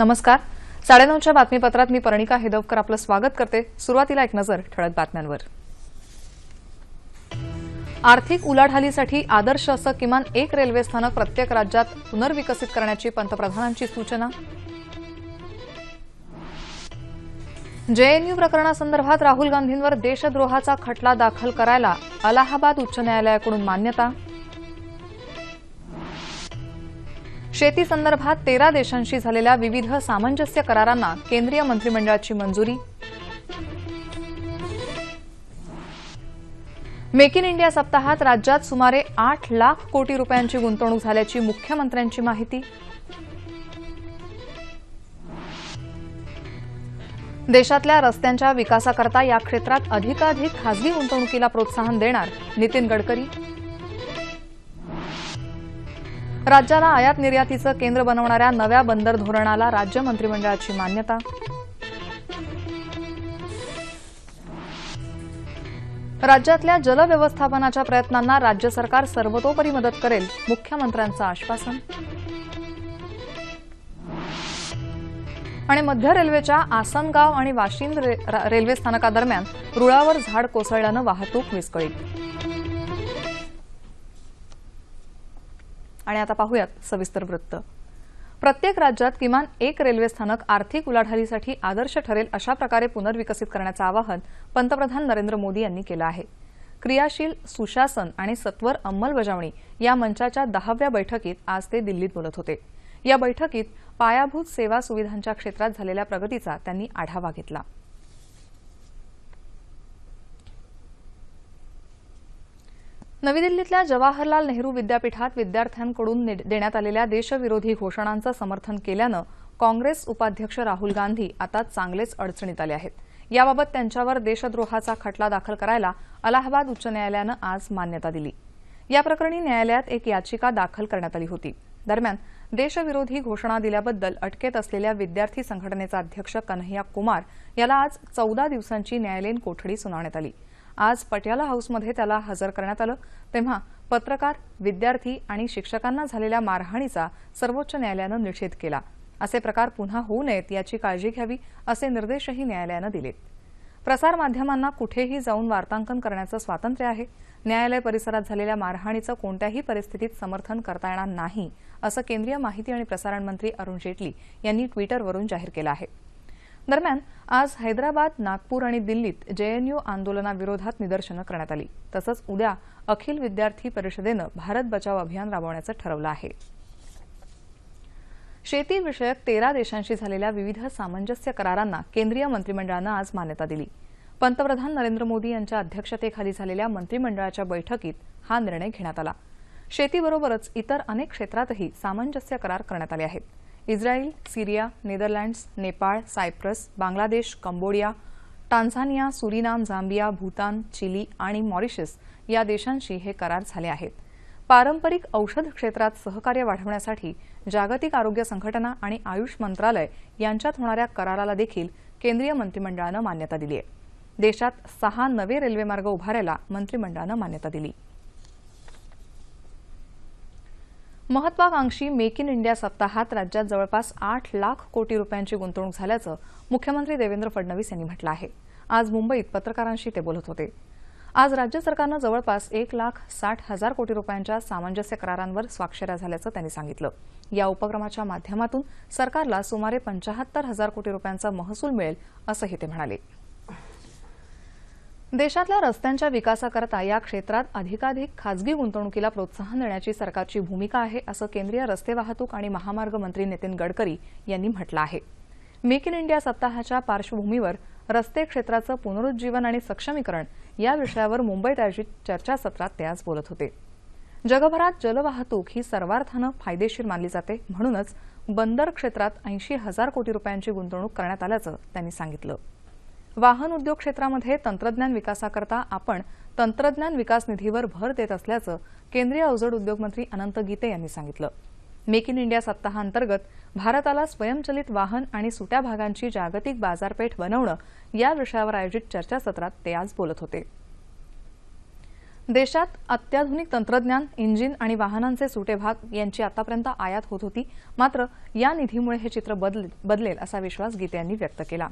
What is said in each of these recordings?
नमस्कार. साडेनऊच्या बातमीपत्रात मी पर्णिका हेदवकर आपलं स्वागत करते. सुरुवातीला एक नजर ठळक बातम्यांवर. आर्थिक उलाढालीसाठी आदर्श असं किमान एक रेल्वे स्थानक प्रत्येक राज्यात पुनर्विकसित करण्याची पंतप्रधानांची सूचना. जेएनयू प्रकरणासंदर्भात राहुल गांधींवर देशद्रोहाचा खटला दाखल करायला अलाहाबाद उच्च न्यायालयाकडून मान्यता. शेती संदर्भात तेरा देशांशी झालेल्या विविध सामंजस्य करारांना केंद्रीय मंत्रिमंडळाची मंजुरी. मेक इन इंडिया सप्ताहात राज्यात सुमारे आठ लाख कोटी रुपयांची गुंतवणूक झाल्याची मुख्यमंत्र्यांची माहिती. देशातल्या रस्त्यांच्या विकासाकरता या क्षेत्रात अधिकाधिक खासगी गुंतवणुकीला प्रोत्साहन देणार नितीन गडकरी. राज्याला आयात निर्यातीचं केंद्र बनवणाऱ्या नव्या बंदर धोरणाला राज्य मंत्रिमंडळाची मान्यता. राज्यातल्या जलव्यवस्थापनाच्या प्रयत्नांना राज्य सरकार सर्वतोपरी मदत करेल मुख्यमंत्र्यांचं आश्वासन. आणि मध्य रेल्वेच्या आसनगाव आणि वाशिंद रे- रेल्वे स्थानकादरम्यान रुळावर झाड कोसळल्यानं वाहतूक विस्कळीत. आणि आता पाहूयात सविस्तर वृत्त. प्रत्येक राज्यात किमान एक रेल्वे स्थानक आर्थिक उलाढालीसाठी आदर्श ठरेल अशा प्रकारे पुनर्विकसित करण्याचं आवाहन पंतप्रधान नरेंद्र मोदी यांनी केलं आहे. क्रियाशील सुशासन आणि सत्वर अंमलबजावणी या मंचाच्या दहाव्या बैठकीत आज ते दिल्लीत बोलत होते. या बैठकीत पायाभूत सेवा सुविधांच्या क्षेत्रात झालेल्या प्रगतीचा त्यांनी आढावा घेतला. नवी दिल्लीतल्या जवाहरलाल नेहरू विद्यापीठात विद्यार्थ्यांकडून ने- देण्यात आलेल्या देशविरोधी घोषणांचं समर्थन केल्यानं काँग्रेस उपाध्यक्ष राहुल गांधी आता चांगलेच अडचणीत आले आहेत. याबाबत त्यांच्यावर देशद्रोहाचा खटला दाखल करायला अलाहाबाद उच्च न्यायालयानं आज मान्यता दिली. या प्रकरणी न्यायालयात एक याचिका दाखल करण्यात आली होती. दरम्यान देशविरोधी घोषणा दिल्याबद्दल अटकेत असलेल्या विद्यार्थी संघटनेचा अध्यक्ष कन्हैया कुमार याला आज चौदा दिवसांची न्यायालयीन कोठडी सुनावण्यात आली. आज पटियाला हाऊसमध्ये त्याला हजर करण्यात आलं. तेव्हा पत्रकार विद्यार्थी आणि शिक्षकांना झालेल्या मारहाणीचा सर्वोच्च न्यायालयानं निषेध केला. असे प्रकार पुन्हा होऊ नयेत याची काळजी घ्यावी असे निर्देशही न्यायालयानं दिलेत. प्रसारमाध्यमांना कुठेही जाऊन वार्तांकन करण्याचं स्वातंत्र्य आहे. न्यायालय परिसरात झालेल्या मारहाणीचं कोणत्याही परिस्थितीत समर्थन करता येणार नाही असं केंद्रीय माहिती आणि प्रसारण मंत्री अरुण जेटली यांनी ट्विटरवरून जाहीर केलं आहे. दरम्यान आज हैदराबाद नागपूर आणि दिल्लीत जेएनयू आंदोलनाविरोधात निदर्शनं करण्यात आली. तसंच उद्या अखिल विद्यार्थी परिषदेनं भारत बचाव अभियान राबवण्याचं ठरवलं आहे. शेतीविषयक तेरा देशांशी झालेल्या विविध सामंजस्य करारांना केंद्रीय मंत्रिमंडळानं आज मान्यता दिली. पंतप्रधान नरेंद्र मोदी यांच्या अध्यक्षतेखाली झालेल्या मंत्रिमंडळाच्या बैठकीत हा निर्णय घेण्यात आला. शेतीबरोबरच इतर अनेक क्षेत्रातही सामंजस्य करार करण्यात आले आहेत. Israel Syria Netherlands Nepal Cyprus Bangladesh Cambodia Tanzania Suriname Zambia Bhutan Chile आणि मॉरिशस या देशांशी हे करार झाले आहेत. पारंपरिक औषध क्षेत्रात सहकार्य वाढवण्यासाठी जागतिक आरोग्य संघटना आणि आयुष मंत्रालय यांच्यात होणाऱ्या कराराला देखील केंद्रीय मंत्रिमंडळानं मान्यता दिली आहे. देशात सहा नवे रेल्वेमार्ग उभारायला मंत्रिमंडळानं मान्यता दिली. महत्वाकांक्षी मेक इन इंडिया सप्ताहात राज्यात जवळपास आठ लाख कोटी रुपयांची गुंतवणूक झाल्याचं मुख्यमंत्री देवेंद्र फडणवीस यांनी म्हटलं आहे. आज मुंबईत पत्रकारांशी ते बोलत होते. आज राज्य सरकारनं जवळपास एक लाख साठ हजार कोटी रुपयांच्या सामंजस्य करारांवर स्वाक्षऱ्या झाल्याचं त्यांनी सांगितलं. या उपक्रमाच्या माध्यमातून सरकारला सुमारे पंचाहत्तर हजार कोटी रुपयांचा महसूल मिळेल असंही ते म्हणाले. देशातल्या रस्त्यांच्या विकासाकरता या क्षेत्रात अधिकाधिक खासगी गुंतवणुकीला प्रोत्साहन देण्याची सरकारची भूमिका आहे असं केंद्रीय रस्ते वाहतूक आणि महामार्ग मंत्री नितीन गडकरी यांनी म्हटलं आहे. मेक इन इंडिया सप्ताहाच्या पार्श्वभूमीवर रस्ते क्षेत्राचं पुनरुज्जीवन आणि सक्षमीकरण या विषयावर मुंबईत आयोजित चर्चासत्रात ते आज बोलत होते. जगभरात जलवाहतूक ही सर्वार्थानं फायदेशीर मानली जाते म्हणूनच बंदर क्षेत्रात ऐंशी हजार कोटी रुपयांची गुंतवणूक करण्यात आल्याचं त्यांनी सांगितलं. वाहन उद्योग क्षेत्रामध्ये तंत्रज्ञान विकासाकरता आपण तंत्रज्ञान विकास निधीवर भर देत असल्याचं केंद्रीय अवजड उद्योग मंत्री अनंत गीते यांनी सांगितलं. मेक इन इंडिया सप्ताहांतर्गत भारताला स्वयंचलित वाहन आणि सुट्या भागांची जागतिक बाजारपेठ बनवणं या विषयावर आयोजित चर्चासत्रात ते आज बोलत होते. देशात अत्याधुनिक तंत्रज्ञान इंजिन आणि वाहनांचे सुटे भाग यांची आतापर्यंत आयात होत होती मात्र या निधीमुळे हे चित्र बदल बदलेल असा विश्वास गीते यांनी व्यक्त केला.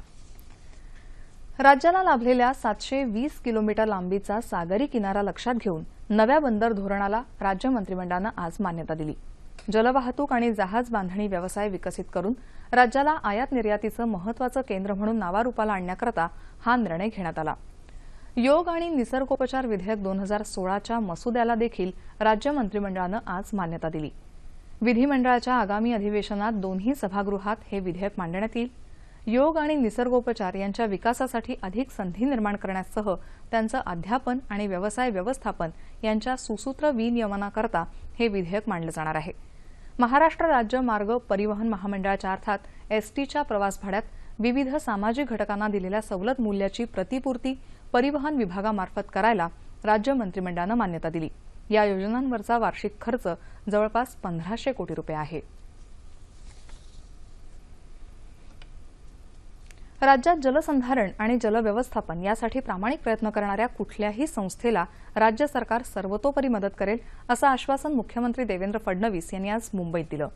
राज्याला लाभलेल्या सातशे वीस किलोमीटर लांबीचा सागरी किनारा लक्षात घेऊन नव्या बंदर धोरणाला राज्य मंत्रिमंडळानं आज मान्यता दिली. जलवाहतूक आणि जहाज बांधणी व्यवसाय विकसित करून राज्याला आयात निर्यातीचं महत्वाचं केंद्र म्हणून नावारूपाला आणण्याकरता हा निर्णय घेण्यात आला. योग आणि निसर्गोपचार विधेयक दोन हजार सोळाच्या मसुद्याला देखील राज्य मंत्रिमंडळानं आज मान्यता दिली. विधिमंडळाच्या आगामी अधिवेशनात दोन्ही सभागृहात हे विधेयक मांडण्यात येईल. योग आणि निसर्गोपचार यांच्या विकासासाठी अधिक संधी निर्माण करण्यासह त्यांचं अध्यापन आणि व्यवसाय व्यवस्थापन यांच्या सुसूत्र विनियमनाकरता हे विधेयक मांडलं जाणार आहे. महाराष्ट्र राज्य मार्ग परिवहन महामंडळाच्या अर्थात एसटीच्या प्रवास भाड्यात विविध सामाजिक घटकांना दिलेल्या सवलत मूल्याची प्रतिपूर्ती परिवहन विभागामार्फत करायला राज्य मंत्रिमंडळानं मान्यता दिली. या योजनांवरचा वार्षिक खर्च जवळपास पंधराशे कोटी रुपये आहे. राज्यात जलसंधारण आणि जलव्यवस्थापन यासाठी प्रामाणिक प्रयत्न करणाऱ्या कुठल्याही संस्थेला राज्य सरकार सर्वतोपरी मदत करेल असं आश्वासन मुख्यमंत्री देवेंद्र फडणवीस यांनी आज मुंबईत दिलं.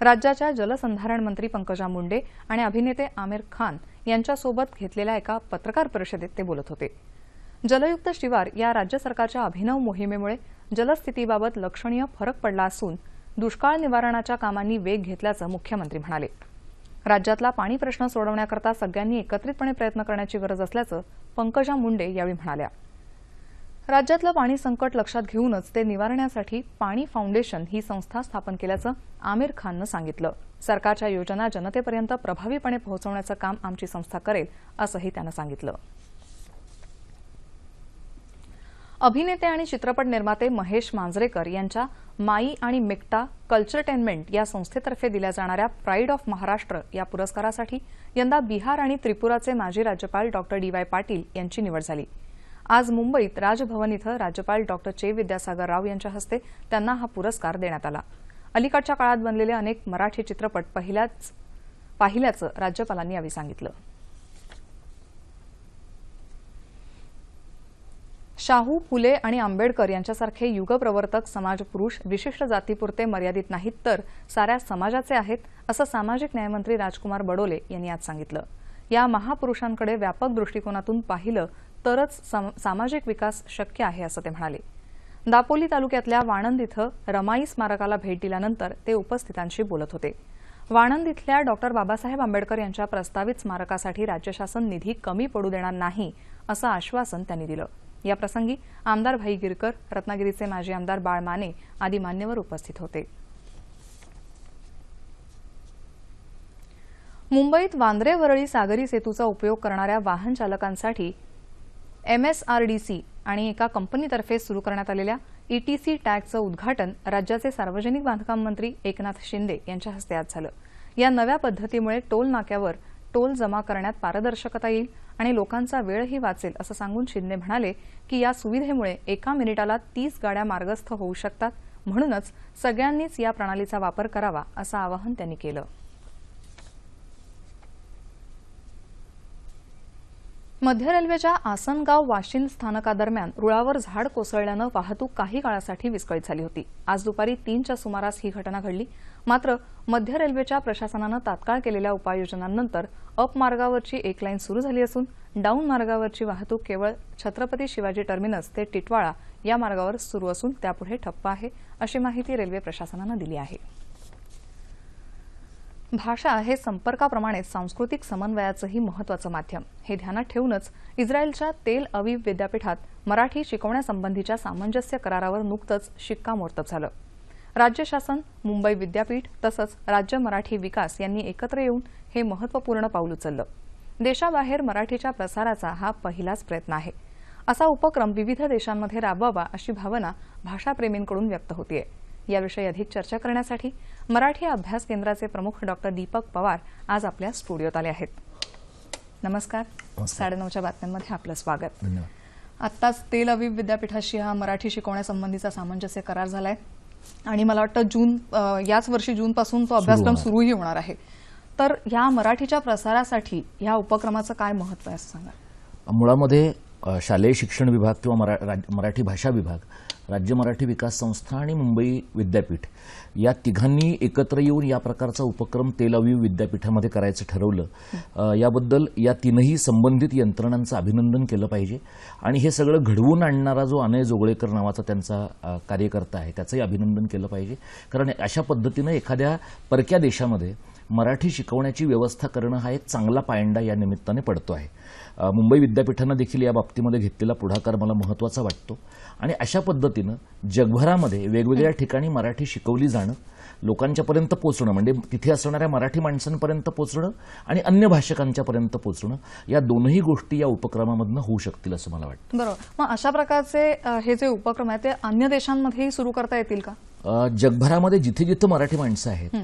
राज्याच्या जलसंधारण मंत्री पंकजा मुंडे आणि अभिनेते आमिर खान यांच्यासोबत घेतलेल्या एका पत्रकार परिषदेत ते बोलत होते. जलयुक्त शिवार या राज्य सरकारच्या अभिनव मोहिमेमुळे जलस्थितीबाबत लक्षणीय फरक पडला असून दुष्काळ निवारणाच्या कामांनी वेग घेतल्याचं मुख्यमंत्री म्हणाले. राज्यातला पाणी प्रश्न सोडवण्याकरता सगळ्यांनी एकत्रितपणे प्रयत्न करण्याची गरज असल्याचं पंकजा मुंडे यावेळी म्हणाल्या. राज्यातलं पाणी संकट लक्षात घेऊनच ते निवारण्यासाठी पाणी फाउंडेशन ही संस्था स्थापन केल्याचं आमिर खाननं सांगितलं. सरकारच्या योजना जनतेपर्यंत प्रभावीपणे पोहोचवण्याचं काम आमची संस्था करेल असंही त्यानं सांगितलं. अभिनेते आणि चित्रपट निर्माते महेश मांजरेकर यांच्या माई आणि मिक्टा कल्चरटेनमेंट या संस्थेतर्फे दिल्या जाणाऱ्या प्राईड ऑफ महाराष्ट्र या पुरस्कारासाठी यंदा बिहार आणि त्रिपुराचे माजी राज्यपाल डॉक्टर डी वाय पाटील यांची निवड झाली. आज मुंबईत राजभवन इथं राज्यपाल डॉक्टर चे विद्यासागर राव यांच्या हस्ते त्यांना हा पुरस्कार देण्यात आला. अलीकडच्या काळात बनलेले अनेक मराठी चित्रपट पहिल्याच पाहिल्याचं राज्यपालांनी यावेळी सांगितलं. शाहू फुले आणि आंबेडकर यांच्यासारखे युगप्रवर्तक समाजपुरुष विशिष्ट जातीपुरते मर्यादित नाहीत तर साऱ्या समाजाचे आहेत असं सामाजिक न्यायमंत्री राजकुमार बडोले यांनी आज सांगितलं. या महापुरुषांकडे व्यापक दृष्टिकोनातून पाहिलं तरच सामाजिक विकास शक्य आहे असं ते म्हणाले. दापोली तालुक्यातल्या वाणंद इथं रमाई स्मारकाला भेट दिल्यानंतर ते उपस्थितांशी बोलत होते. वाणंद इथल्या डॉक्टर बाबासाहेब आंबेडकर यांच्या प्रस्तावित स्मारकासाठी राज्य शासन निधी कमी पडू देणार नाही असं आश्वासन त्यांनी दिलं. याप्रसंगी आमदार भाई गिरकर रत्नागिरीचे माजी आमदार बाळ माने आदी मान्यवर उपस्थित होते. मुंबईत वांद्रे वरळी सागरी सेतूचा उपयोग करणाऱ्या वाहन चालकांसाठी एमएसआरडीसी आणि एका कंपनीतर्फे सुरू करण्यात आलेल्या ईटीसी टॅगचं उद्घाटन राज्याचे सार्वजनिक बांधकाम मंत्री एकनाथ शिंदे यांच्या हस्ते आज झालं. या नव्या पद्धतीमुळे टोल नाक्यावर टोल जमा करण्यात पारदर्शकता येईल आणि लोकांचा वेळही वाचेल असं सांगून शिंदे म्हणाले की या सुविधेमुळे एका मिनिटाला तीस गाड्या मार्गस्थ होऊ शकतात म्हणूनच सगळ्यांनीच या प्रणालीचा वापर करावा असं आवाहन त्यांनी केलं. मध्य रेल्वेच्या आसनगाव वाशिंद स्थानकादरम्यान रुळावर झाड कोसळल्यानं वाहतूक काही काळासाठी विस्कळीत झाली होती. आज दुपारी तीनच्या सुमारास ही घटना घडली. मात्र मध्य रेल्वेच्या प्रशासनानं तात्काळ केलेल्या उपाययोजनांनंतर अप मार्गावरची एक लाईन सुरू झाली असून डाऊन मार्गावरची वाहतूक केवळ छत्रपती शिवाजी टर्मिनस ते टिटवाळा या मार्गावर सुरू असून त्यापुढे ठप्प आहे अशी माहिती रेल्वे प्रशासनानं दिली आहे. भाषा हे संपर्काप्रमाणे सांस्कृतिक समन्वयाचंही महत्वाचं माध्यम. हे ध्यानात ठेवूनच इस्रायलच्या तेल अवीव विद्यापीठात मराठी शिकवण्यासंबंधीच्या सामंजस्य करारावर नुकतंच शिक्कामोर्तब झालं. राज्य शासन मुंबई विद्यापीठ तसंच राज्य मराठी विकास यांनी एकत्र येऊन हे महत्त्वपूर्ण पाऊल उचललं. देशाबाहेर मराठीच्या प्रसाराचा हा पहिलाच प्रयत्न आहे. असा उपक्रम विविध देशांमध्ये राबवावा अशी भावना भाषाप्रेमींकडून व्यक्त होतीये. याविषयी अधिक चर्चा करण्यासाठी मराठी अभ्यास केंद्राचे प्रमुख डॉक्टर दीपक पवार आज आपल्या स्टुडिओत आले आहेत. नमस्कार. साडेनऊच्या बातम्यांमध्ये आपलं स्वागत. आत्ताच तेल अवीव विद्यापीठाशी हा मराठी शिकवण्यासंबंधीचा सामंजस्य करार झालाय. आणि मला वाटतं जून याच वर्षी जूनपासून तो अभ्यासक्रम सुरूही होणार आहे. तर या मराठीच्या प्रसारासाठी या उपक्रमाचं काय महत्त्व आहे असं सांगा? मुळामध्ये शालेय शिक्षण विभाग किंवा मरा मराठी भाषा विभाग राज्य मराठी विकास संस्था आणि मुंबई विद्यापीठ. या तिघांनी एकत्र येऊन या प्रकारचा उपक्रम तेल विद्यापीठामध्ये करायचं ठरवलं. याबद्दल या तीनही संबंधित यंत्रणांचं अभिनंदन केलं पाहिजे. आणि हे सगळं घडवून आणणारा जो अनय जोगळेकर नावाचा त्यांचा कार्यकर्ता आहे त्याचंही अभिनंदन केलं पाहिजे. कारण अशा पद्धतीनं एखाद्या परक्या देशामध्ये मराठी शिकवण्याची व्यवस्था करणं हा एक चांगला पायंडा या निमित्ताने पडतो आहे. मुंबई विद्यापीठानं देखील या बाबतीमध्ये घेतलेला पुढाकार मला महत्त्वाचा वाटतो. आणि अशा पद्धतीनं जगभरामध्ये वेगवेगळ्या ठिकाणी मराठी शिकवली जाणं लोकांच्यापर्यंत पोचणं म्हणजे तिथे असणाऱ्या मराठी माणसांपर्यंत पोचणं आणि अन्य भाषकांच्यापर्यंत पोचणं या दोनही गोष्टी या उपक्रमामधनं होऊ शकतील असं मला वाटतं. बरोबर. मग अशा प्रकारचे हे जे उपक्रम आहेत ते अन्य देशांमध्येही सुरू करता येतील का? जगभरामध्ये जिथे जिथे मराठी माणसं आहेत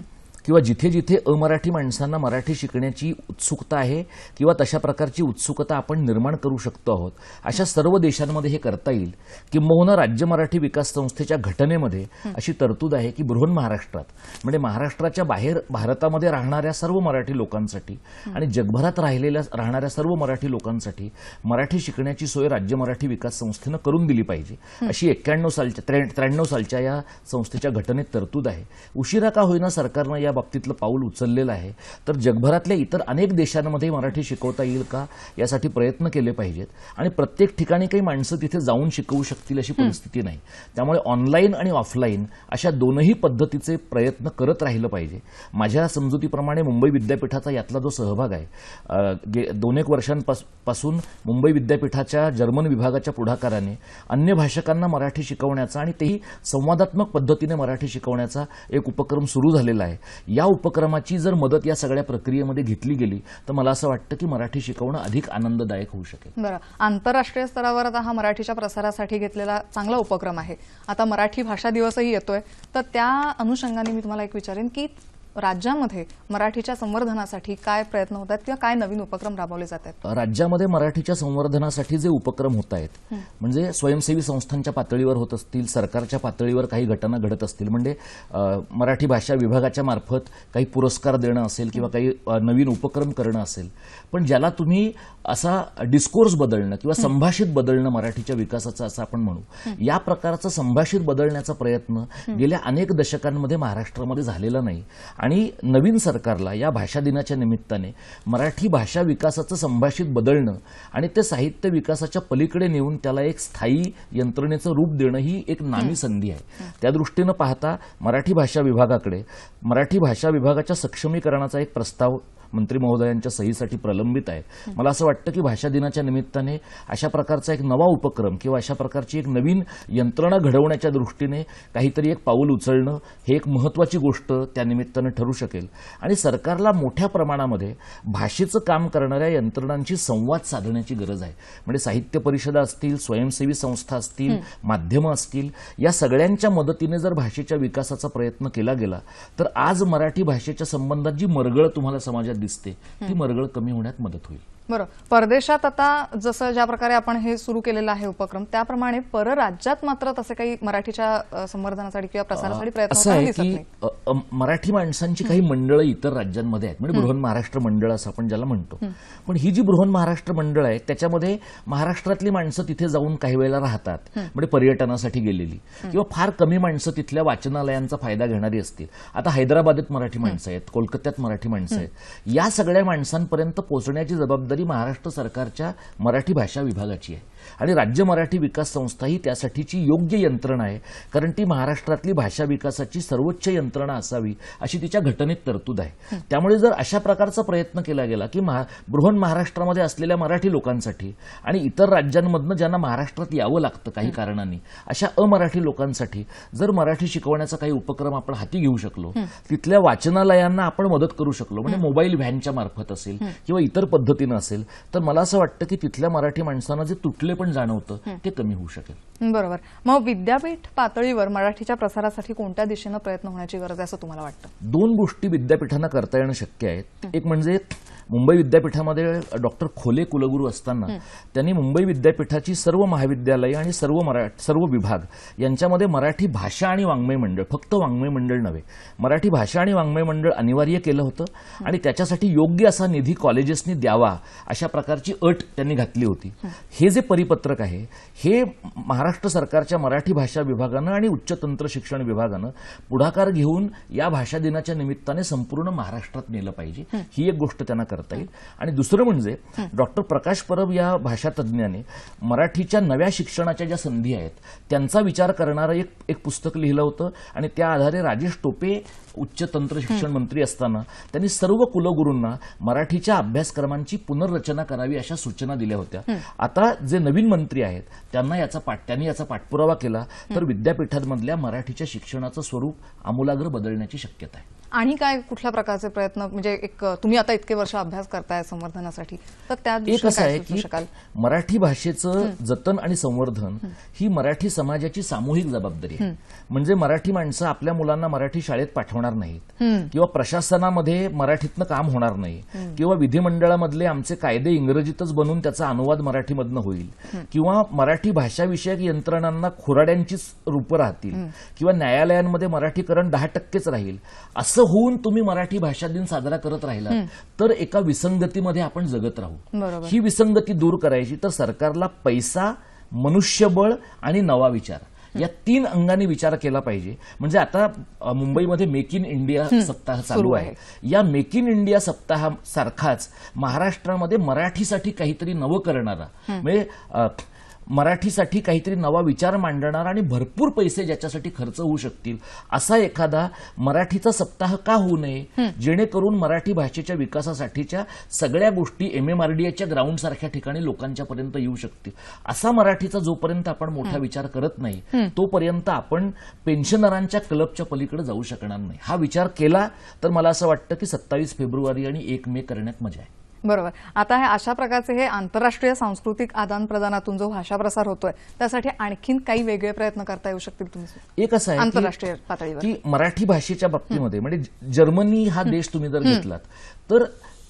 किंवा जिथे जिथे अमराठी माणसांना मराठी शिकण्याची उत्सुकता आहे किंवा तशा प्रकारची उत्सुकता आपण निर्माण करू शकतो आहोत अशा सर्व देशांमध्ये हे करता येईल. किंबहुना राज्य मराठी विकास संस्थेच्या घटनेमध्ये अशी तरतूद आहे की बृहन महाराष्ट्रात म्हणजे महाराष्ट्राच्या बाहेर भारतामध्ये राहणाऱ्या सर्व मराठी लोकांसाठी आणि जगभरात राहिलेल्या राहणाऱ्या सर्व मराठी लोकांसाठी मराठी शिकण्याची सोय राज्य मराठी विकास संस्थेनं करून दिली पाहिजे. अशी एक्क्याण्णव सालच्या त्र्याण्णव सालच्या या संस्थेच्या घटनेत तरतूद आहे. उशिरा का होईना सरकारनं या बाबतीतलं पाऊल उचललेलं आहे. तर जगभरातल्या इतर अनेक देशांमध्ये मराठी शिकवता येईल का? यासाठी प्रयत्न केले पाहिजेत. आणि प्रत्येक ठिकाणी काही माणसं तिथे जाऊन शिकवू शकतील अशी परिस्थिती नाही. त्यामुळे ऑनलाईन आणि ऑफलाईन अशा दोनही पद्धतीचे प्रयत्न करत राहिलं पाहिजे. माझ्या समजुतीप्रमाणे मुंबई विद्यापीठाचा यातला जो सहभाग आहे दोन एक वर्षांपासून मुंबई विद्यापीठाच्या जर्मन विभागाच्या पुढाकाराने अन्य भाषकांना मराठी शिकवण्याचा आणि तेही संवादात्मक पद्धतीने मराठी शिकवण्याचा एक उपक्रम सुरू झालेला आहे. या उपक्रमाची जर मदत या सगळ्या प्रक्रियेमध्ये घेतली गेली तर मला असं वाटतं की मराठी शिकवणं अधिक आनंददायक होऊ शकेल. बरं. आंतरराष्ट्रीय स्तरावर आता हा मराठीच्या प्रसारासाठी घेतलेला चांगला उपक्रम आहे. आता मराठी भाषा दिवसही येतोय. तर त्या अनुषंगाने मी तुम्हाला एक विचारेन की राज्यामध्ये मराठीच्या संवर्धनासाठी काय प्रयत्न होत आहेत किंवा काय नवीन उपक्रम राबवले जात आहेत? राज्यामध्ये मराठीच्या संवर्धनासाठी जे उपक्रम होत आहेत म्हणजे स्वयंसेवी संस्थांच्या पातळीवर होत असतील सरकारच्या पातळीवर काही घटना घडत असतील म्हणजे मराठी भाषा विभागाच्या मार्फत काही पुरस्कार देणं असेल किंवा काही नवीन उपक्रम करणं असेल पण ज्याला तुम्ही असा डिस्कोर्स बदलणं किंवा संभाषित बदलणं मराठीच्या विकासाचं असं आपण म्हणू या प्रकारचं संभाषित बदलण्याचा प्रयत्न गेल्या अनेक दशकांमध्ये महाराष्ट्रामध्ये झालेला नाही. आणि नवीन सरकारला या भाषा दिनाच्या निमित्ताने मराठी भाषा विकासाचं संभाषित बदलणं आणि ते साहित्य विकासाच्या पलीकडे नेऊन त्याला एक स्थायी यंत्रणेचं रूप देणं ही एक नामी संधी आहे. त्या दृष्टीनं पाहता मराठी भाषा विभागाकडे मराठी भाषा विभागाच्या सक्षमीकरणाचा एक प्रस्ताव मंत्री महोदयांच्या सहीसाठी प्रलंबित आहे. मला असं वाटतं की भाषा दिनाच्या निमित्ताने अशा प्रकारचा एक नवा उपक्रम किंवा अशा प्रकारची एक नवीन यंत्रणा घडवण्याच्या दृष्टीने काहीतरी एक पाऊल उचलणं हे एक महत्वाची गोष्ट त्या निमित्तानं ठरू शकेल. आणि सरकारला मोठ्या प्रमाणामध्ये भाषेचं काम करणाऱ्या यंत्रणांची संवाद साधण्याची गरज आहे. म्हणजे साहित्य परिषदा असतील स्वयंसेवी संस्था असतील माध्यमं असतील या सगळ्यांच्या मदतीने जर भाषेच्या विकासाचा प्रयत्न केला गेला तर आज मराठी भाषेच्या संबंधात जी मरगळ तुम्हाला समाजात दिसते. ती मरगळ कमी होण्यात मदत होईल. बरं परदेशात आता जसं ज्या प्रकारे आपण हे सुरू केलेलं आहे उपक्रम त्याप्रमाणे परराज्यात मात्र तसे काही मराठीच्या संवर्धनासाठी किंवा प्रसारासाठी प्रयत्न मराठी माणसांची काही मंडळं इतर राज्यांमध्ये आहेत. म्हणजे बृहन महाराष्ट्र मंडळ असं आपण ज्याला म्हणतो. पण ही जी बृहन महाराष्ट्र मंडळ आहे त्याच्यामध्ये महाराष्ट्रातली माणसं तिथे जाऊन काही वेळेला राहतात. म्हणजे पर्यटनासाठी गेलेली. किंवा फार कमी माणसं तिथल्या वाचनालयांचा फायदा घेणारी असतील. आता हैदराबादेत मराठी माणसं आहेत कोलकात्यात मराठी माणसं आहेत. या सगळ्या माणसांपर्यंत पोहोचण्याची जबाबदारी महाराष्ट्र सरकारच्या मराठी भाषा विभागाची आहे. आणि राज्य मराठी विकास संस्था ही त्यासाठीची योग्य यंत्रणा आहे कारण ती महाराष्ट्रातली भाषा विकासाची सर्वोच्च यंत्रणा असावी अशी तिच्या घटनेत तरतूद आहे. त्यामुळे जर अशा प्रकारचा प्रयत्न केला गेला की महा बृहन महाराष्ट्रामध्ये असलेल्या मराठी लोकांसाठी आणि इतर राज्यांमधनं ज्यांना महाराष्ट्रात यावं लागतं काही कारणांनी अशा अमराठी लोकांसाठी जर मराठी शिकवण्याचा काही उपक्रम आपण हाती घेऊ शकलो तिथल्या वाचनालयांना आपण मदत करू शकलो म्हणजे मोबाईल व्हॅनच्या मार्फत असेल किंवा इतर पद्धतीनं असेल तर मला असं वाटतं की तिथल्या मराठी माणसांना जे तुटले पण जाणवतं ते कमी होऊ शकेल. बरोबर. मग विद्यापीठ पातळीवर मराठीच्या प्रसारासाठी कोणत्या दिशेनं प्रयत्न होण्याची गरज आहे असं तुम्हाला वाटतं? दोन गोष्टी विद्यापीठांना करता येणं शक्य आहेत. एक म्हणजे मुंबई विद्यापीठामध्ये डॉक्टर खोले कुलगुरू असताना त्यांनी मुंबई विद्यापीठाची सर्व महाविद्यालय आणि सर्व मरा सर्व विभाग यांच्यामध्ये मराठी भाषा आणि वाङ्मय मंडळ फक्त वाङ्मय मंडळ नव्हे मराठी भाषा आणि वाङ्मय मंडळ अनिवार्य केलं होतं आणि त्याच्यासाठी योग्य असा निधी कॉलेजेसनी द्यावा अशा प्रकारची अट त्यांनी घातली होती. हे. जे परिपत्रक आहे हे महाराष्ट्र सरकारच्या मराठी भाषा विभागानं आणि उच्च तंत्र शिक्षण विभागानं पुढाकार घेऊन या भाषा दिनाच्या निमित्ताने संपूर्ण महाराष्ट्रात नेलं पाहिजे. ही. एक गोष्ट त्यांना करता येईल. आणि दुसरं म्हणजे डॉक्टर प्रकाश परब या भाषा तज्ज्ञाने मराठीच्या नव्या शिक्षणाच्या ज्या संधी आहेत त्यांचा विचार करणारं एक एक पुस्तक लिहिलं होतं. आणि त्या आधारे राजेश टोपे उच्च तंत्र शिक्षण मंत्री असताना त्यांनी सर्व कुलगुरूंना मराठीच्या अभ्यासक्रमांची पुनर्रचना करावी अशा सूचना दिल्या होत्या. आता जे नवीन मंत्री आहेत त्यांना याचा पाठ त्यांनी याचा पाठपुरावा केला तर विद्यापीठांमधल्या मराठीच्या शिक्षणाचं स्वरूप आमूलाग्र बदलण्याची शक्यता आहे. आणि काय कुठल्या प्रकारचे प्रयत्न म्हणजे एक तुम्ही आता इतके वर्ष अभ्यास करताय संवर्धनासाठी तर त्या एक दृष्टीने असं काय आहे सुचवू की शकाल? मराठी भाषेचं जतन आणि संवर्धन ही. मराठी समाजाची सामूहिक जबाबदारी आहे. म्हणजे मराठी माणसं आपल्या मुलांना मराठी शाळेत पाठवणार नाहीत. किंवा प्रशासनामध्ये मराठीतनं काम होणार नाही. किंवा विधिमंडळामधले आमचे कायदे इंग्रजीतच बनवून त्याचा अनुवाद मराठीमधनं होईल. किंवा मराठी भाषा विषयक यंत्रणांना खुराड्यांचीच रूपं राहतील. किंवा न्यायालयांमध्ये मराठीकरण दहा टक्केच राहील. असं होऊन तुम्ही मराठी भाषा दिन साजरा करत राहिला तर एका विसंगतीमध्ये आपण जगत राहू. ही विसंगती दूर करायची तर सरकारला पैसा मनुष्यबळ आणि नवा विचार या तीन अंगाने विचार केला पाहिजे. म्हणजे आता मुंबईमध्ये मेक इन इंडिया सप्ताह चालू आहे. या मेक इन इंडिया सप्ताहा सारखाच महाराष्ट्रामध्ये मराठीसाठी काहीतरी नवं करणारा म्हणजे मराठीसाठी काहीतरी नवा विचार मांडणारा आणि भरपूर पैसे ज्याच्यासाठी खर्च होऊ शकतील असा एखादा मराठीचा सप्ताह का होऊ नये? जेणेकरून मराठी भाषेच्या विकासासाठीच्या सगळ्या गोष्टी एम एम आर डी एच्या ग्राउंड सारख्या ठिकाणी लोकांच्या पर्यंत येऊ शकतील. असा मराठीचा जोपर्यंत आपण मोठा विचार करत नाही तोपर्यंत आपण पेन्शनरांच्या क्लबच्या पलीकडे जाऊ शकणार नाही. हा विचार केला तर मला असं वाटतं की सत्तावीस फेब्रुवारी आणि एक मे करण्यात मजा आहे. बरोबर. आता हे अशा प्रकारचे हे आंतरराष्ट्रीय सांस्कृतिक आदान प्रदानातून जो भाषा प्रसार होतोय त्यासाठी आणखीन काही वेगळे प्रयत्न करता येऊ शकतील तुम्ही? एक असं आहे आंतरराष्ट्रीय पातळीवर. की मराठी भाषेच्या बाबतीमध्ये म्हणजे जर्मनी हा देश तुम्ही जर घेतलात तर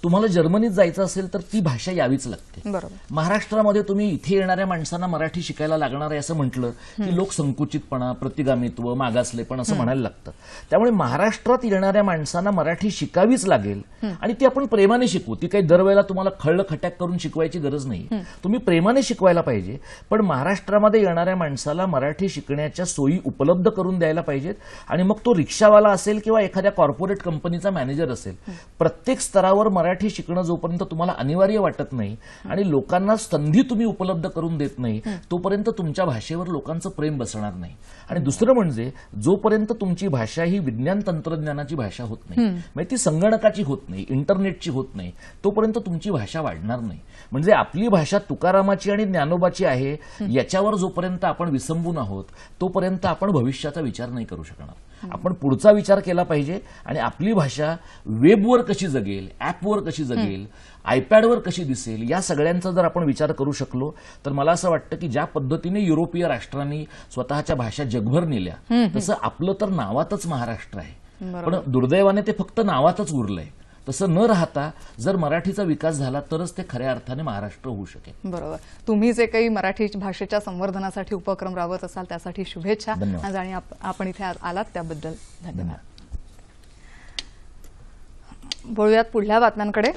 तुम्हाला जर्मनीत जायचं असेल तर ती भाषा यावीच लागते. बरोबर. महाराष्ट्रामध्ये तुम्ही इथे येणाऱ्या माणसांना मराठी शिकायला लागणार आहे असं म्हटलं की लोक संकुचितपणा प्रतिगामित्व मागासलेपण असं म्हणायला लागतं. त्यामुळे महाराष्ट्रात येणाऱ्या माणसांना मराठी शिकावीच लागेल आणि ती आपण प्रेमाने शिकवू ती काही दरवेळेला तुम्हाला खळलं खट्याक करून शिकवायची गरज नाही. तुम्ही प्रेमाने शिकवायला पाहिजे पण महाराष्ट्रामध्ये येणाऱ्या माणसाला मराठी शिकण्याच्या सोयी उपलब्ध करून द्यायला पाहिजेत आणि मग तो रिक्षावाला असेल किंवा एखाद्या कॉर्पोरेट कंपनीचा मॅनेजर असेल प्रत्येक स्तरावर मराठी शिकणं जोपर्यंत तुम्हाला अनिवार्य वाटत नाही आणि लोकांना संधी तुम्ही उपलब्ध करून देत नाही तोपर्यंत तुमच्या भाषेवर लोकांचं प्रेम बसणार नाही. आणि दुसरं म्हणजे जोपर्यंत तुमची भाषा ही विज्ञान तंत्रज्ञानाची भाषा होत नाही म्हणजे ती संगणकाची होत नाही इंटरनेटची होत नाही तोपर्यंत तुमची भाषा वाढणार नाही. म्हणजे आपली भाषा तुकारामाची आणि ज्ञानोबाची आहे याच्यावर जोपर्यंत आपण विसंबून आहोत तोपर्यंत आपण भविष्याचा विचार नाही करू शकणार. आपण पुढचा विचार केला पाहिजे आणि आपली भाषा वेबवर कशी जगेल ऍपवर कशी जगेल आयपॅडवर कशी दिसेल या सगळ्यांचा जर आपण विचार करू शकलो तर मला असं वाटतं की ज्या पद्धतीने युरोपीय राष्ट्रांनी स्वतःच्या भाषा जगभर नेल्या तसं आपलं तर नावातच महाराष्ट्र आहे. पण दुर्दैवाने ते फक्त नावातच उरलंय. तसं न राहता जर मराठीचा विकास झाला तरच ते खऱ्या अर्थाने महाराष्ट्र होऊ शकेल. बरोबर. तुम्ही जे काही मराठी भाषेच्या संवर्धनासाठी उपक्रम राबवत असाल त्यासाठी शुभेच्छा. आज आणि आप- आपण इथे आलात त्याबद्दल धन्यवाद. बोलूयात पुढल्या बातम्यांकडे.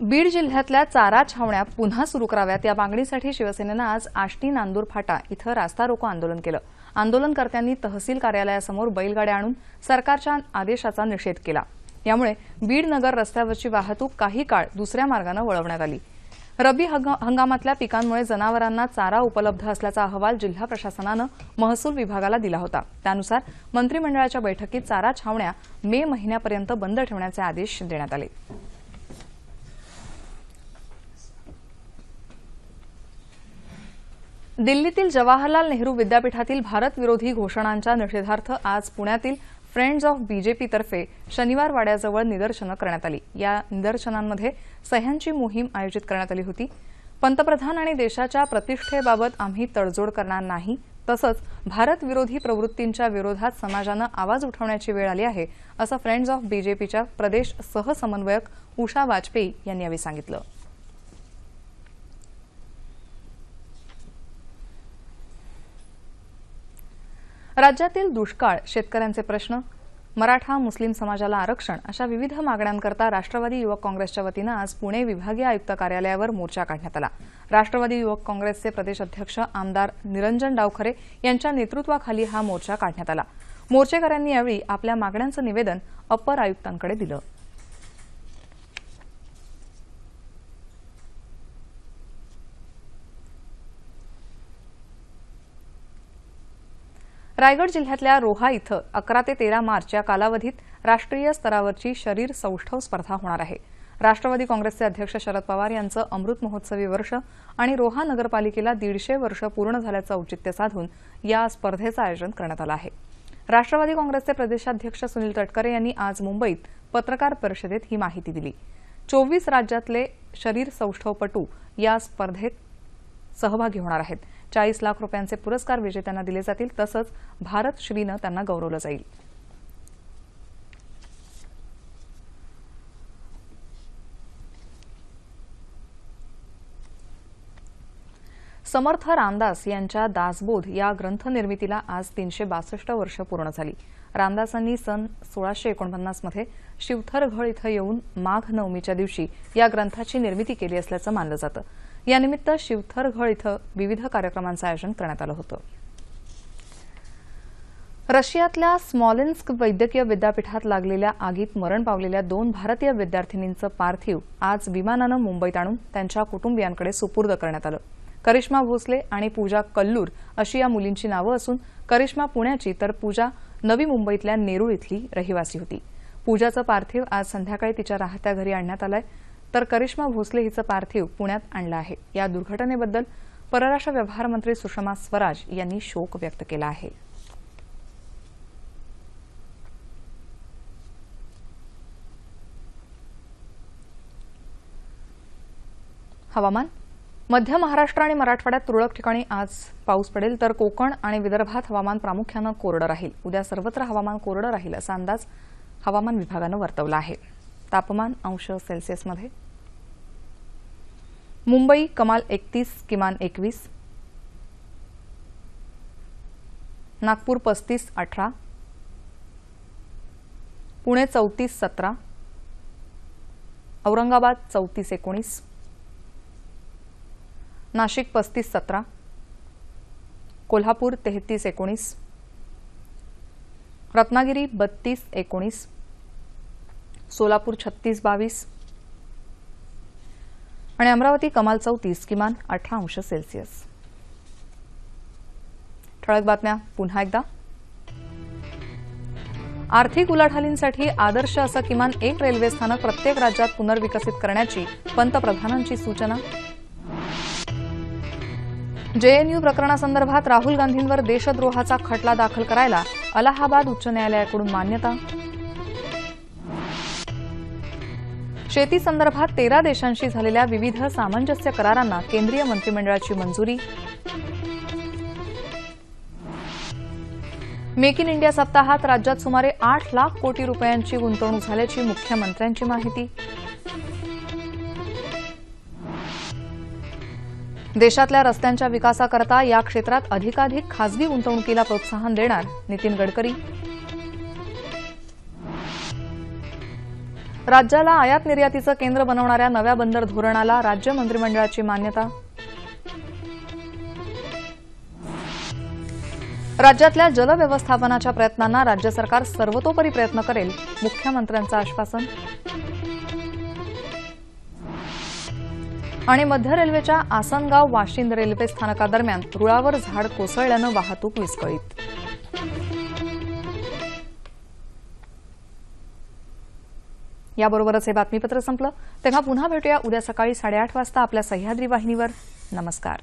बीड जिल्ह्यातल्या चारा छावण्या पुन्हा सुरू कराव्यात या मागणीसाठी शिवसेनेनं आज आष्टी नांदूर फाटा इथं रास्ता रोको आंदोलन केलं. आंदोलनकर्त्यांनी तहसील कार्यालयासमोर बैलगाड्या आणून सरकारच्या आदेशाचा निषेध केला. यामुळे बीड नगर रस्त्यावरची वाहतूक काही काळ दुसऱ्या मार्गानं वळवण्यात आली. रब्बी हंगामातल्या पिकांमुळे जनावरांना चारा उपलब्ध असल्याचा अहवाल जिल्हा प्रशासनानं महसूल विभागाला दिला होता. त्यानुसार मंत्रिमंडळाच्या बैठकीत चारा छावण्या मे महिन्यापर्यंत बंद ठेवण्याचे आदेश देण्यात आले. दिल्लीतील जवाहरलाल नेहरू विद्यापीठातील भारत विरोधी घोषणांच्या निषेधार्थ आज पुण्यातील फ्रेंड्स ऑफ बीजेपीतर्फे शनिवार वाड्याजवळ निदर्शनं करण्यात आली. या निदर्शनांमध्ये सह्यांची मोहीम आयोजित करण्यात आली होती. पंतप्रधान आणि देशाच्या प्रतिष्ठेबाबत आम्ही तडजोड करणार नाही. तसंच भारत विरोधी प्रवृत्तींच्या विरोधात समाजानं आवाज उठवण्याची वेळ आली आहे असं फ्रेंड्स ऑफ बीजेपीच्या प्रदेश सहसमन्वयक उषा वाजपेयी यांनी यावेळी सांगितलं. राज्यातील दुष्काळ शेतकऱ्यांचे प्रश्न मराठा मुस्लिम समाजाला आरक्षण अशा विविध मागण्यांकरता राष्ट्रवादी युवक काँग्रेसच्या वतीनं आज पुणे विभागीय आयुक्त कार्यालयावर मोर्चा काढण्यात आला. राष्ट्रवादी युवक काँग्रेसचे प्रदेश अध्यक्ष आमदार निरंजन डावखरे यांच्या नेतृत्वाखाली हा मोर्चा काढण्यात आला. मोर्चेकऱ्यांनी यावेळी आपल्या मागण्यांचं निवेदन अप्पर आयुक्तांकडे दिलं. रायगड जिल्ह्यातल्या रोहा इथं अकरा ते तेरा मार्च या कालावधीत राष्ट्रीय स्तरावरची शरीर सौष्ठव स्पर्धा होणार आहे. राष्ट्रवादी काँग्रेसचे अध्यक्ष शरद पवार यांचं अमृत महोत्सवी वर्ष आणि रोहा नगरपालिकेला दीडशे वर्ष पूर्ण झाल्याचं औचित्य साधून या स्पर्धेचं आयोजन करण्यात आलं आहे. राष्ट्रवादी काँग्रेसचे प्रदेशाध्यक्ष सुनील तटकरे यांनी आज मुंबईत पत्रकार परिषदेत ही माहिती दिली. चोवीस राज्यातले शरीर सौष्ठवपटू या स्पर्धेत सहभागी होणार आहेत. चाळीस लाख रुपयांचे पुरस्कार विजेत्यांना दिले जातील तसंच भारत श्रीनं त्यांना गौरवलं जाईल. समर्थ रामदास यांच्या दासबोध या ग्रंथनिर्मितीला आज तीनशे बासष्ट वर्ष पूर्ण झाली. रामदासांनी सन सोळाशे एकोणपन्नासमध्ये शिवथरघळ इथं येऊन माघ नवमीच्या दिवशी या ग्रंथाची निर्मिती केली असल्याचं मानलं जातं. यानिमित्त शिवथरघळ इथं विविध कार्यक्रमांचं आयोजन करण्यात आलं होतं. रशियातल्या स्मॉलेन्स्क वैद्यकीय विद्यापीठात लागलेल्या आगीत मरण पावलेल्या दोन भारतीय विद्यार्थिनींचं पार्थिव आज विमानानं मुंबईत आणून त्यांच्या कुटुंबियांकडे सुपूर्द करण्यात आलं. करिश्मा भोसले आणि पूजा कल्लूर अशी या मुलींची नावं असून करिश्मा पुण्याची तर पूजा नवी मुंबईतल्या नेरूळ इथली रहिवासी होती. पूजाचं पार्थिव आज संध्याकाळी तिच्या राहत्या घरी आणण्यात आलंय. तर करिश्मा भोसले हिचं पार्थिव पुण्यात आणलं आहे. या दुर्घटनेबद्दल परराष्ट्र व्यवहार मंत्री सुषमा स्वराज यांनी शोक व्यक्त केला आहे. हवामान मध्य महाराष्ट्र आणि मराठवाड्यात तुरळक ठिकाणी आज पाऊस पडेल तर कोकण आणि विदर्भात हवामान प्रामुख्यानं कोरडं राहील. उद्या सर्वत्र हवामान कोरडं राहील असा अंदाज हवामान विभागानं वर्तवला आहे. तापमान अंश सेल्सिअसमध्ये. मुंबई कमाल एकतीस किमान एकवीस. नागपूर पस्तीस अठरा. पुणे चौतीस सतरा. औरंगाबाद चौतीस एकोणीस. नाशिक पस्तीस सतरा. कोल्हापूर तेहतीस एकोणीस. रत्नागिरी बत्तीस एकोणीस. सोलापूर छत्तीस बावीस. आणि अमरावती कमाल चौतीस किमान अठरा अंश सेल्सिअस. ठळक बातम्या पुन्हा एकदा. आर्थिक उलाढालींसाठी आदर्श असं किमान एक रेल्वे स्थानक प्रत्येक राज्यात पुनर्विकसित करण्याची पंतप्रधानांची सूचना. जेएनयू प्रकरणासंदर्भात राहुल गांधींवर देशद्रोहाचा खटला दाखल करायला अलाहाबाद उच्च न्यायालयाकडून मान्यता. शेती संदर्भात तेरा देशांशी झालेल्या विविध सामंजस्य करारांना केंद्रीय मंत्रिमंडळाची मंजुरी. मेक इन इंडिया सप्ताहात राज्यात सुमारे आठ लाख कोटी रुपयांची गुंतवणूक झाल्याची मुख्यमंत्र्यांची माहिती. देशातल्या रस्त्यांच्या विकासाकरता या क्षेत्रात अधिकाधिक खासगी गुंतवणुकीला प्रोत्साहन देणार नितीन गडकरी. राज्याला आयात निर्यातीचं केंद्र बनवणाऱ्या नव्या बंदर धोरणाला राज्य मंत्रिमंडळाची मान्यता. राज्यातल्या जलव्यवस्थापनाच्या प्रयत्नांना राज्य सरकार सर्वतोपरी प्रयत्न करेल मुख्यमंत्र्यांचं आश्वासन. आणि मध्य रेल्वेच्या आसनगाव वाशिंद रेल्वे स्थानकादरम्यान रुळावर झाड कोसळल्यानं वाहतूक विस्कळीत. याबरोबरच हे बातमीपत्र संपलं. तेव्हा पुन्हा भेटूया उद्या सकाळी साडेआठ वाजता आपल्या सह्याद्री वाहिनीवर. नमस्कार.